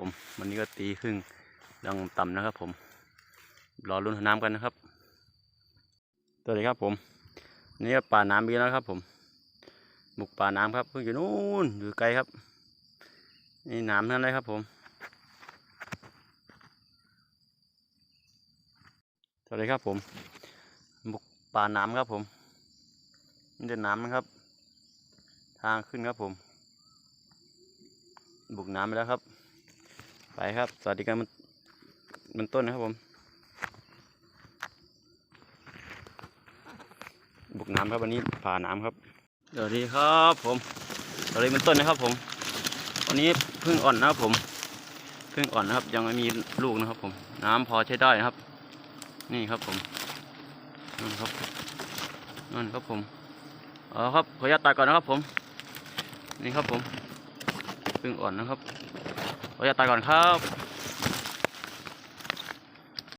ผมวันนี้ก็ตีครึ่งยังต่ำนะครับ ผม รอรุ่นน้ำกันนะครับสวัสดีครับผมนี่ก็ป่าน้ำอีกแล้วครับ ผมบุกป่าน้ำครับเพิ่งอยู่นู่นอยู่ไกลครับ นี่น้ำนั่นเลยครับ ผมสวัสดีครับ ผมบุกป่าน้ำครับผมนี่จะน้ำนะครับ ทางขึ้นครับผม บุกน้ำไปแล้วครับ ไปครับ สวัสดีกันมันมันต้นนะครับผม บุกน้ำครับวันนี้ผ่าน้ำครับสวัสดีครับผมสวัสดีมันต้นนะครับผม วันนี้เพิ่งอ่อนนะครับผมเพิ่งอ่อนนะครับ ยังไม่มีลูกนะครับ ผม น้ำพอใช้ได้นะครับ นี่ครับผมนั่นครับนั่นครับผมเอาครับขออนุญาตตัดก่อนนะครับผม นี่ครับผมเพิ่งอ่อนนะครับ โอ้ยตาตตัดก่อนครับ